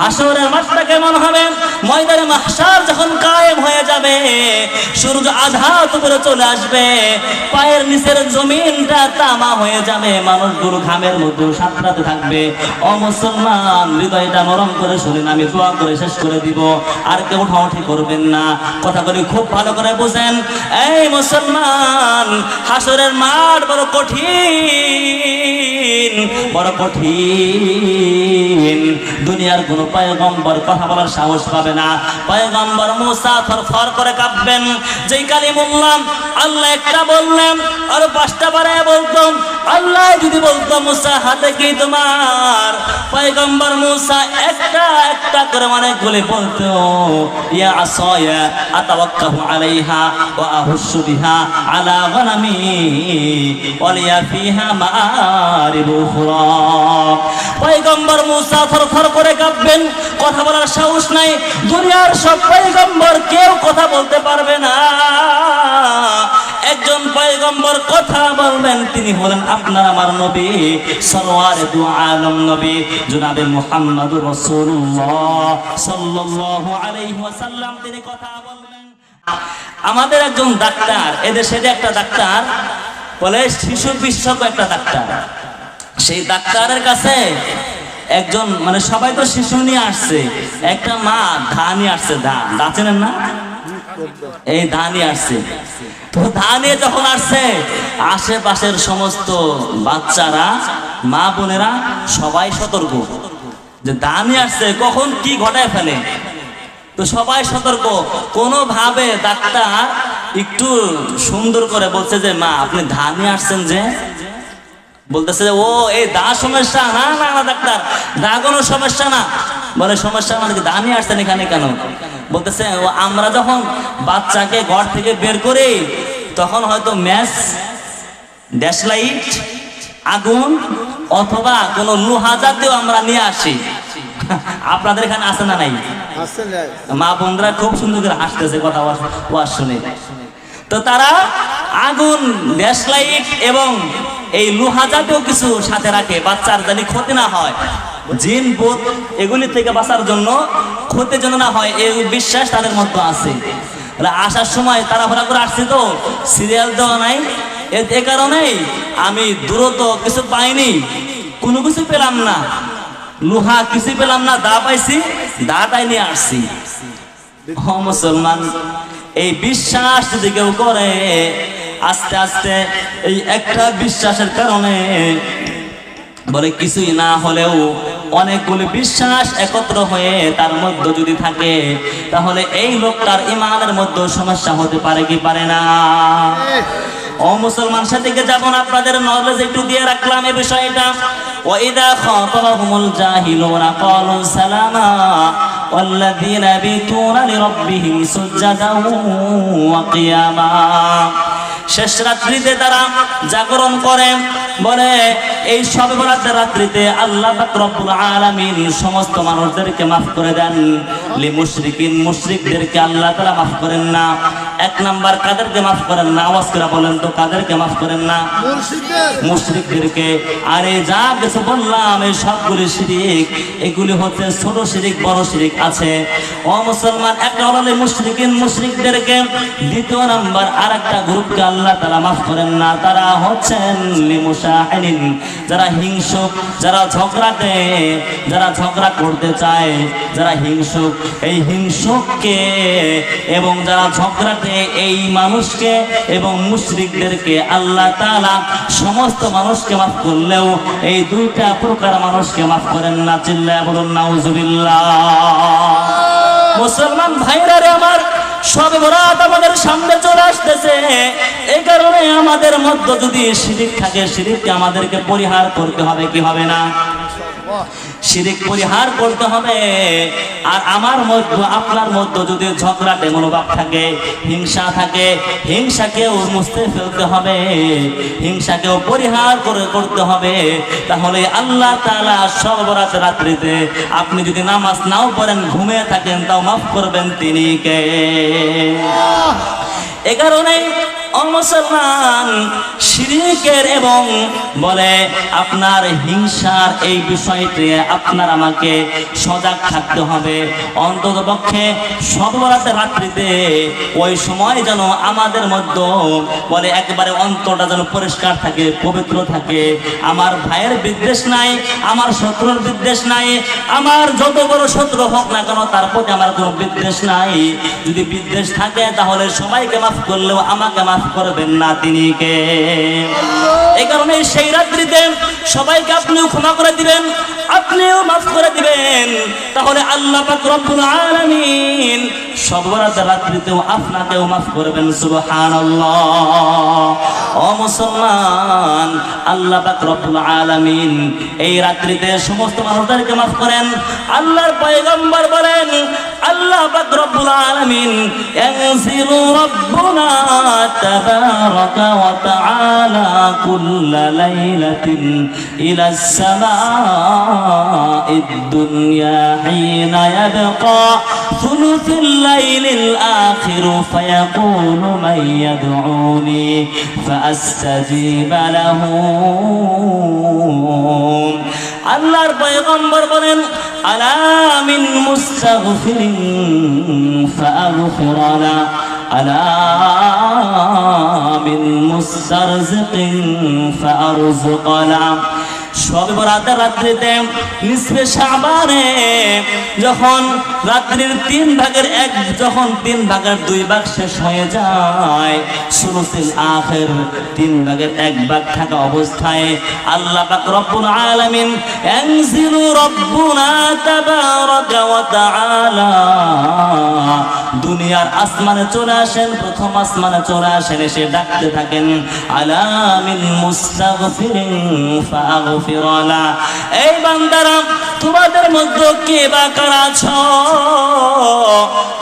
হাসরের মাঠটা কেমন হবে? ময়দানে মাহশার যখন কায়েম হয়ে যাবে, সূর্য আধা উপরে চলে আসবে, পায়ের নিচের জমিনটা তামা হয়ে যাবে, মানুষগুলো ঘামের মধ্যে সাঁতরাতে থাকবে। ও মুসলমান, হৃদয়টা নরম করে শুনেন, আমি দোয়া করে শেষ করে দিব। আর কেউ ঠাউঠি করবেন না। কথা বলি খুব ভালো করে বুঝেন। এই মুসলমান, হাসরের মাঠ বড় কঠিন। বড় কঠিন। দুনিয়ার পয়গম্বর কথা বলার সাহস পাবে না। পয়গম্বর করে কাঁপবেন। যেই কালিমুল্লাহ আল্লাহ একটা বললেন, আর পাঁচটা বারে বলতো, আল্লাহ যদি বলতো হাতে কি তোমার? একটা একটা করে অনেকগুলি বলতো, ইয়া আসয়া, আতাওয়াক্কাহু আলাইহা ওয়া বিহা আলা গনামি ফিহা মাআরিব করে কাঁপবেন, কথা বলার সাহস নাই। দুনিয়ার সব কেউ কথা বলতে পারবে না। একজন কথা বলবেন, তিনি হলেন আপনার আমার নবী দু আলম নবী সাল্লাল্লাহু আলাইহি ওয়াসাল্লাম। তিনি কথা বলবেন। আমাদের একজন ডাক্তার, এদেশে একটা ডাক্তার, বলে শিশু বিশেষজ্ঞ একটা ডাক্তার। সেই ডাক্তারের কাছে একজন মানে সবাই তো শিশু নিয়ে আসছে। একটা মা ধা নিয়ে আসছে, ধা। ধা চেনেন না? এই ধা নিয়ে আসছে। তো ধা যখন আসছে, আশেপাশের সমস্ত বাচ্চারা, মা বোনেরা সবাই সতর্ক। যে ধা আসছে, কখন কি ঘটায় ফেলে? তো সবাই সতর্ক। কোনোভাবে ডাক্তার একটু সুন্দর করে বলছে যে, মা, আপনি ধা নিয়ে আসছেন যে বলতেছে যে, ও এই দা সমস্যা না না না ডাক্তার দা কোনো সমস্যা না। বলে সমস্যা মানে কি দা নিয়ে আসছেন এখানে কেন? বলতেছে ও আমরা যখন বাচ্চাকে ঘর থেকে বের করি তখন হয়তো ম্যাচ ড্যাশলাইট আগুন অথবা কোনো লোহা জাতীয় আমরা নিয়ে আসি। আপনাদের এখানে আছে না নাই? মা বোনরা খুব সুন্দর করে হাসতেছে কথা শুনে। তো তারা আগুন ড্যাশলাইট এবং এই লোহা জাতীয় কিছু সাথে রাখে, বাচ্চার জানি ক্ষতি না হয়। জিন বোধ এগুলি থেকে বাঁচার জন্য ক্ষতি যেন না হয়, এই বিশ্বাস তাদের মধ্যে আছে। আসার সময় ভরা করে আসছে তো সিরিয়াল দেওয়া নাই। এ- কারণেই আমি দ্রুত কিছু পাইনি, কোনো কিছু পেলাম না। লোহা কিছু পেলাম না, দা পাইছি দাটাই নিয়ে আসছি। ও মুসলমান, এই বিশ্বাস যদি কেউ করে আস্তে আস্তে এই একটা বিশ্বাসের কারণে বলে কিছুই না হলেও অনেকগুলি বিশ্বাস একত্র হয়ে তার মধ্যে যদি থাকে তাহলে এই লোকটার ইমানের মধ্যে সমস্যা হতে পারে কি পারে না ও মুসলমান সাথীকে যাব না আপনাদের নলেজ একটু দিয়ে রাখলাম এই বিষয়টা ওয়াইদা খাতাবাহুমুল জাহিলুনা ক্বালু সালামা والذين يبيتون لربهم سجدا وقياما শেষ রাত্রিতে তারা জাগরণ করে, বলে, এই সবে বরাতের রাত্রিতে আল্লাহ রব্বুল আলামিন সমস্ত মানুষদেরকে মাফ করে দেন। লি আল্লাহ তারা মাফ করেন না। এক নাম্বার কাদেরকে মাফ করেন না আওয়াজ করে বলেন তো কাদেরকে মাফ করেন না? মুশরিকদেরকে আরে যা কিছু বললাম এই সবগুলি শিরিক এগুলি হচ্ছে ছোট শিরিক বড় শিরিক আছে। ও মুসলমান একটা হলো মুশরিকিন মুশরিকদেরকে দ্বিতীয় নাম্বার আর একটা গ্রুপকে আল্লাহ তারা মাফ করেন না। তারা হচ্ছেন লিমুশাহিনিন যারা হিংসুক যারা ঝগড়াতে যারা ঝগড়া করতে চায় যারা হিংসুক। এই হিংসুককে এবং যারা ঝগড়াতে এই মানুষকে এবং মুশরিকদেরকে আল্লাহ তাআলা সমস্ত মানুষকে মাফ করলেও এই দুইটা প্রকার মানুষকে মাফ করেন না, চিল্লায় বলুন, নাউজুবিল্লাহ। মুসলমান ভাইরা রে আমার সবে বরাত আমাদের সামনে চলে আসতেছে। এই কারণে আমাদের মধ্যে যদি শিরিক থাকে, শিরিককে আমাদেরকে পরিহার করতে হবে, কি হবে না? শিরিক পরিহার করতে হবে। আর আমার মধ্যে আপনার মধ্যে যদি ঝগড়াটে মনোভাব থাকে হিংসা থাকে হিংসাকেও মুছতে ফেলতে হবে হিংসাকেও পরিহার করে করতে হবে তাহলে আল্লাহ তাআলা সর্বরাত রাত্রিতে আপনি যদি নামাজ নাও পড়েন ঘুমিয়ে থাকেন তাও মাফ করবেন তিনি কে? এ কারণে মুসলমান, শিরিকের এবং বলে, আপনার হিংসার এই বিষয়টি আপনার আমাকে সজাগ থাকতে হবে। অন্তত পক্ষে সর্বরাতে রাত্রিতে ওই সময় যেন আমাদের মধ্যে বলে একেবারে অন্তরটা যেন পরিষ্কার থাকে, পবিত্র থাকে। আমার ভাইয়ের বিদ্বেষ নাই, আমার শত্রুর বিদ্বেষ নাই, আমার যত বড় শত্রু হোক না কেন তার প্রতি আমার কোনো বিদ্বেষ নাই। যদি বিদ্বেষ থাকে তাহলে সবাইকে মাফ করলেও আমাকে মাফ করবেন না তিনি কে? এই কারণে সেই রাত্রিতে সবাইকে আপনিও ক্ষমা করে দিবেন, আপনিও মাফ করে দিবেন। তাহলে আল্লাহ পাক রব্বুল আলামিন সর্বরাত রাত্রিতেও আপনাকেও মাফ করবেন, সুবহানাল্লাহ। ও মুসলমান, আল্লাহ পাক রব্বুল আলামিন এই রাত্রিতে সমস্ত মানুষদেরকে মাফ করেন, আল্লাহর পয়গম্বর বলেন, আল্লাহ পাক রব্বুল আলামিন ইয়ানজিলু রাব্বুনা তাবারাকা ওয়া তাআলা কুল্লা লাইলাতিন ইলা السماء الدنيا حين يبقى ثلث الليل الآخر فيقول من يدعوني فأستجيب له আল্লাহর পয়গম্বর বলেন আলা মিন মুস্তাগফিরিন ফাগফির লা আলা মিন মুস্তারজিকিন ফারজুক লা সবে রাত্রিতে নিসবে যখন রাত্রির তিন ভাগের এক, যখন তিন ভাগের দুই ভাগ শেষ হয়ে যায় আখের তিন ভাগের এক ভাগ থাকা অবস্থায় আল্লাহ পাক রব্বুল আলামিন ইয়ানজিলু রব্বুনা ওয়া তাআলা দুনিয়ার আসমানে চলে আসেন, প্রথম আসমানে চলে আসেন, এসে ডাকতে থাকেন আলামিন মুস্তাগফিরিন ফাগফিরালা এই বান্দারা তোমাদের মধ্যে কে বা কারা আছো?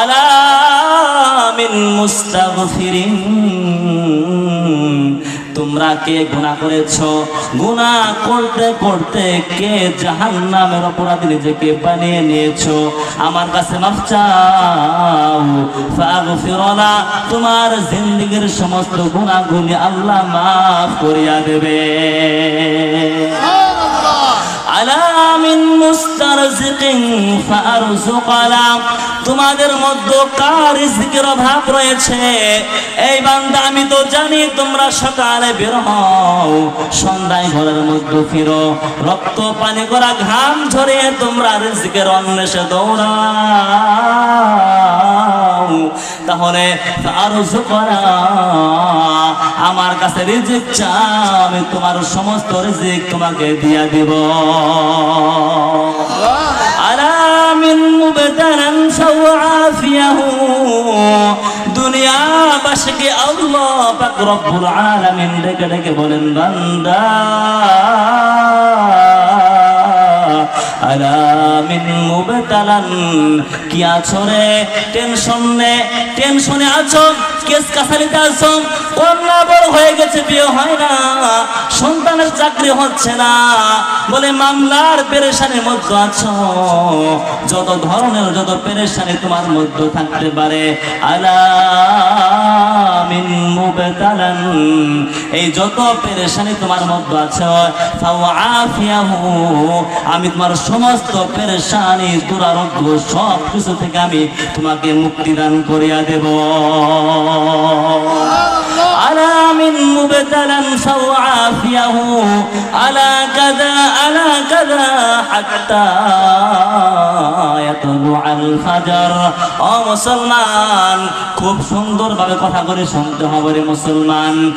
আলামিন মুস্তাগফিরিন তোমরা কে গুনাহ করেছ? গুনাহ করতে করতে কে জাহান্নামের অপরাধী নিজেকে বানিয়ে নিয়েছো? আমার কাছে তোমার জিন্দেগীর সমস্ত গুনাহগুলি আল্লাহ মাফ করিয়া দেবে। তোমাদের মধ্যে কার অভাব রয়েছে? এই বান্দা, আমি তো জানি তোমরা সকালে বের হও, সন্ধ্যায় ঘরের মধ্যে ফিরো। রক্ত পানি করা ঘাম ঝরে তোমরা রিজিকের অন্বেষে দৌড়াও। তাহলে আরজু করা, আমার কাছে রিজিক চাও আমি তোমার সমস্ত রিজিক তোমাকে দিয়া দিব। আলামিন মুবতালান সাওয়াফিয়াহু দুনিয়াবাসীকে আল্লাহ পাক রব্বুল আলামিন ডেকে ডেকে বলেন, বান্দা কি আছো রে? টেনশন নে, টেনশনে আছো? কেস কাছারিতে আছো কন্যা বড় হয়ে গেছে, বিয়ে হয় না। সন্তানের চাকরি হচ্ছে না। বলে, মামলার পেরেশানির মধ্যে আছো। যত ধরনের, যত পেরেশানি তোমার মধ্যে থাকতে পারে। আলামিন এই যত পেরেশানি তোমার মধ্যে আছে আমি তোমার সমস্ত পেরেশানি, দুরারোগ্য সব কিছু থেকে আমি তোমাকে মুক্তি দান করিয়া দেব। আলামিন মুবতালান ফাওয়াফিয়াহু আলা কাযা আলা কাযা হাত্তা ইয়াতলু আল ফাজর মুসলমান, খুব সুন্দর ভাবে কথা করে শুনতে হবে রে মুসলমান।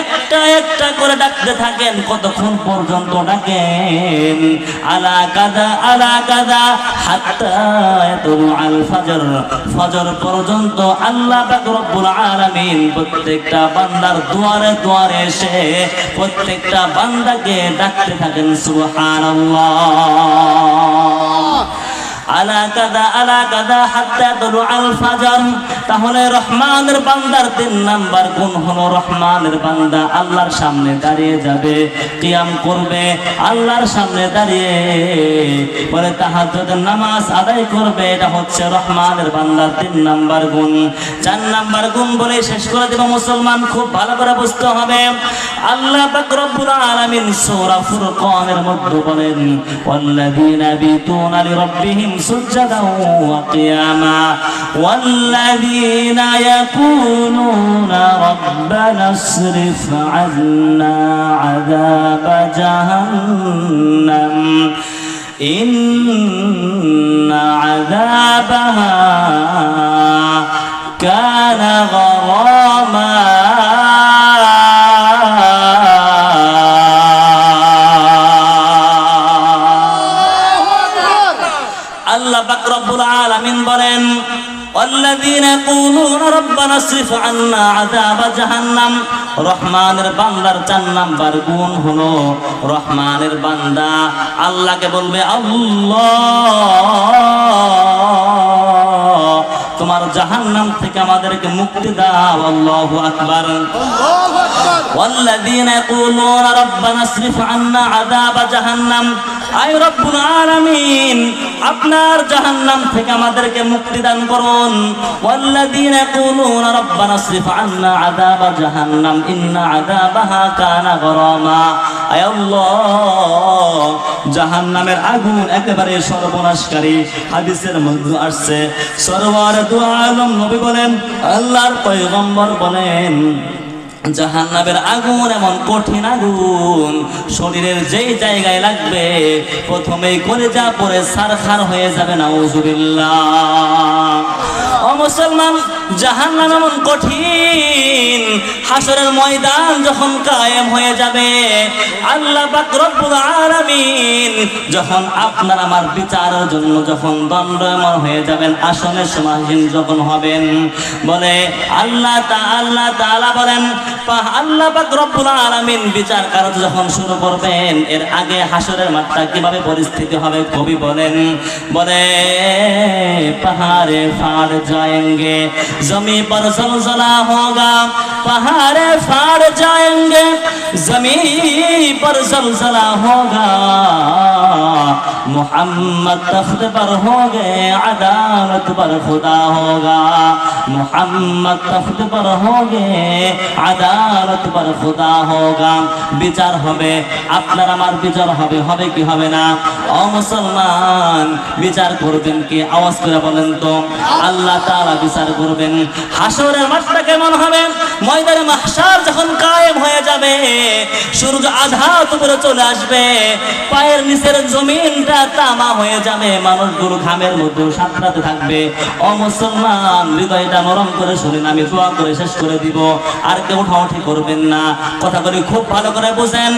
একটা একটা করে ডাকতে থাকেন, কতক্ষণ পর্যন্ত ডাকেন? আলা কাদা আলা কাদা হাত্তা আল ফজর। ফজর পর্যন্ত আল্লাহ পাক আলামিন প্রত্যেকটা বান্দার দুয়ারে দুয়ারে এসে, প্রত্যেকটা বান্দাকে ডাকতে থাকেন সুবহানাল্লাহ। আলা কাদা আলা কাদা হাত্তা তুলু আল ফাজর। তাহলে রহমানের বান্দার তিন নাম্বার গুণ হলো রহমানের বান্দা, আল্লাহর সামনে দাঁড়িয়ে যাবে, কিয়াম করবে, আল্লাহর সামনে দাঁড়িয়ে। বলে তাহাজ্জুদের নামাজ আদায় করবে, এটা হচ্ছে রহমানের বান্দার তিন নাম্বার গুণ। চার নাম্বার গুণ বলে শেষ করে দেব, মুসলমান, খুব ভালো করে বুঝতে হবে। আল্লাহ পাক রব্বুল আলামিন সূরা ফুরকানের মধ্যে বলেন, ওয়াল্লাযীনা বিতুনা লিরাব্বিহিম সুজদান ওয়া কিয়ামা। الذين يقولون ربنا اصرف عنا عذاب جهنم إن عذابها والذين يقولون ربنا اصرف عنا عذاب جهنم রহমানের বান্দার চার নাম্বার গুণ হলো রহমানের বান্দা আল্লাহকে বলবে আল্লাহ তোমার জাহান্নাম থেকে আমাদেরকে মুক্তি দাও আল্লাহু আকবার والذين يقولون ربنا اصرف عنا عذاب جهنم আপনার জাহান নাম আপনার জাহান্নাম থেকে আমাদেরকে মুক্তি দান করুন। ইন্না জাহান্নামের আগুন একেবারে সর্বনাশকারী হাদিসের মধ্যে আসছে। সরওয়ার দু আলম নবী বলেন, আল্লাহর পয়গম্বর বলেন জাহান্নাবের আগুন এমন কঠিন আগুন। শরীরের যেই জায়গায় লাগবে, প্রথমেই করে যা পরে সারখার হয়ে যাবে না ও মুসলমান, জাহান্নাম এমন কঠিন হাসরের ময়দান যখন কায়েম হয়ে যাবে আল্লাহ পাক রব্বুল আলামিন যখন আপনার আমার বিচারের জন্য যখন দণ্ডময় হয়ে যাবেন আসনের সমাসীন যখন হবেন বলে আল্লাহ তা আল্লাহ তাআলা বলেন পা- আল্লাহ পাক রব্বুল আলামিন বিচার কার্য যখন শুরু করবেন এর আগে হাসরের মাঠটা কিভাবে পরিস্থিতি হবে কবি বলেন বলে পাহাড়ে ফাড় जाएंगे जमी पर जलजला होगा पहाड़े फाड़ जाएँगे ज़मीन पर जलजला होगा। محمد تخت پر ہو گئے عدالت پر خدا ہوگا محمد تخت پر ہو گئے عدالت پر বিচার হবে, আপনার আমার বিচার হবে হবে কি হবে না? ও মুসলমান, বিচার করবেন কি? আওয়াজ করে বলেন তো। আল্লাহ তাআলা বিচার করবেন। হাসরের মাঠটা কেমন হবে? ময়দানে মাহশার যখন কায়েম হয়ে যাবে, সূর্য আধা উপরে চলে আসবে, পায়ের নিচের জমিনটা তামা হয়ে যাবে। মানুষগুলো ঘামের মধ্যে সাঁতরাতে থাকবে। ও মুসলমান, হৃদয়টা নরম করে শুনেন, আমি শেষ করে দিব। আর কেউ ঠাউঠি করবেন না। কথা বলি খুব ভালো করে বুঝেন।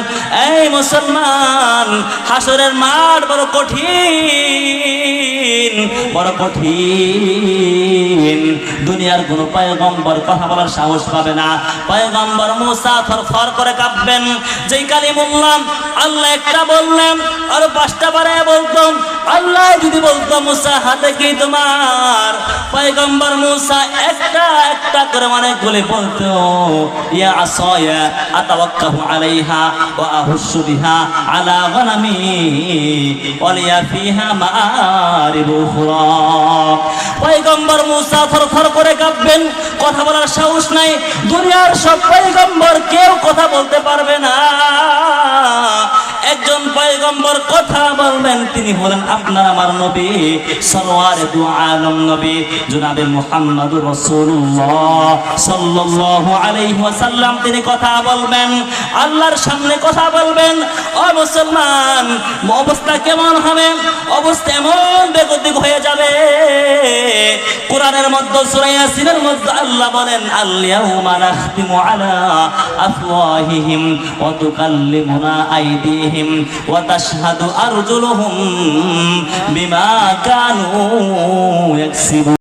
এই মুসলমান, হাসরের মাঠ বড় কঠিন বড় কঠিন। দুনিয়ার কোন পয়গম্বর কথা বলার সাহস পাবে না। পয়গম্বর মুসা থরথর করে কাঁপবেন। যেই কালিমুল্লাহ আল্লাহ একটা বললেন, আর পাঁচটা বারে বলতো, আল্লাহ যদি বলতো, মুসা হাতে কি তোমার? পয়গম্বর মুসা একটা একটা করে অনেক বলে বলতো ইয়া আসায়া আতাওয়াক্কাহু আলাইহা ওয়া আহুশু বিহা আলা গনামি ওয়ালিয়া ফিহা মাআরিব উখরা। পয়গম্বর মুসা থরথর করে কাঁপবেন কথা বলার সাহস নাই। দুনিয়ার সব পৈগম্বর কেউ কথা বলতে পারবে না। একজন পয়গম্বর কথা বলবেন, তিনি হলেন আপনার আমার নবী, সরওয়ার দু আলম নবী, জনাবে মুহাম্মদুর রাসূলুল্লাহ সাল্লাল্লাহু তিনি কথা বলবেন, আল্লাহর সামনে কথা বলবেন, ও মুসলমান, অবস্থা কেমন হবে? অবস্থা এমন বেগতিক হয়ে যাবে। কোরআনের মধ্যে, সূরা ইয়াসিনের মধ্যে আল্লাহ বলেন, আল-ইয়াউমা নাখতিমু আলা আফওয়াহিহিম ওয়া আইদিহিম। ওয়া তাশহাদু আরজুলুহুম বিমা কানু ইয়াকসিবুন।